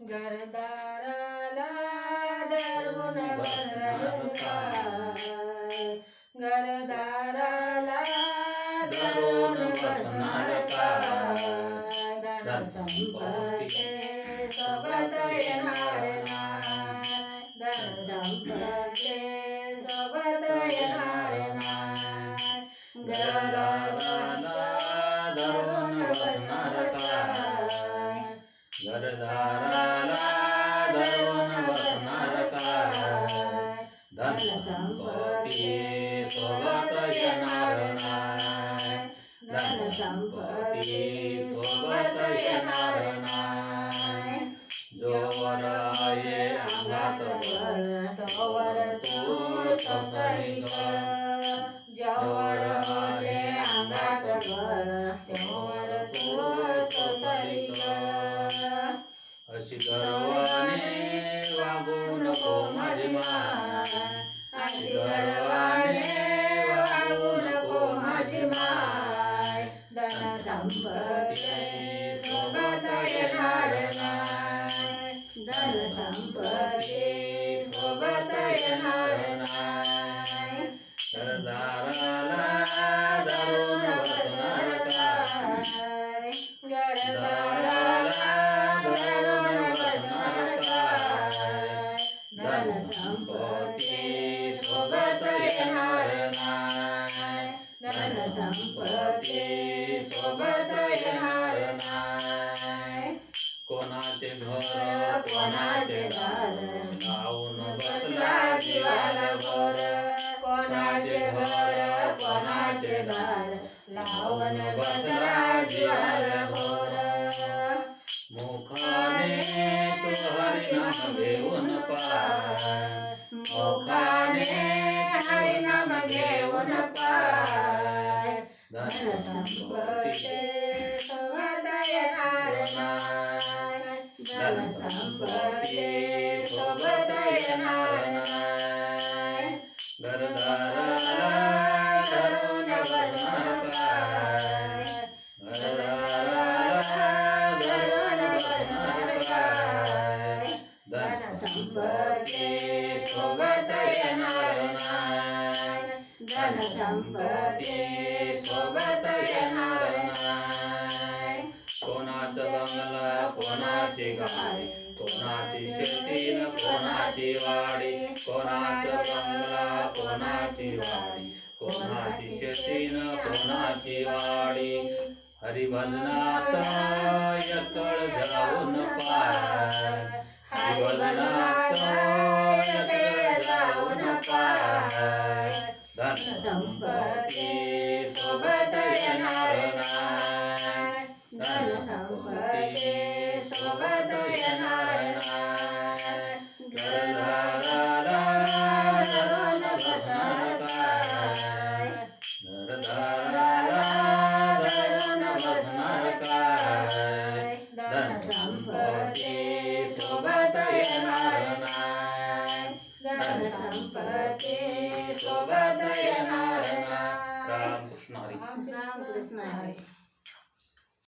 घरदाराला धरून बसलं काय घरदाराला धरून बसणार धन संपत्ती सोबत येणार धन संपत्ती सोबत येणार घरदाराला धरून बसणार काय घरदाराला धन संपत्ती सोबत येणार नाही धन संपत्ती सोबत येणार नाही जोवर आहे अंगात बळ तोवर तू संसारी कर जवर होते अंगात बळ तेवर तू संसारी कर अशी संपत्ती सोबत येणार नाही. धन संपत्ती सोबत येणार नाही. घरदाराला धरून कोणाचे घर कोणाचे दार लावून बसला जीवाला गोर कोणाचे घर कोणाचे दार? लावून बसला जीवाला गोर मुखाने तो हरिनाम घेऊन पाय मुखाने हरिनाम घेऊन धन धन संपत्ती. संपत्ती सोबत येणार नाही कोणाचा बंगला कोणाची गाडी कोणाची वाडी कोणाची शेती न कोणाची वाडी? हरिभजनात यतळ जाऊन पाय हरिभजनात यतळ जाऊन पाय धन संपत्ती सोबत येणार नाही. सोबत येणार हरी। रामकृष्ण हरी।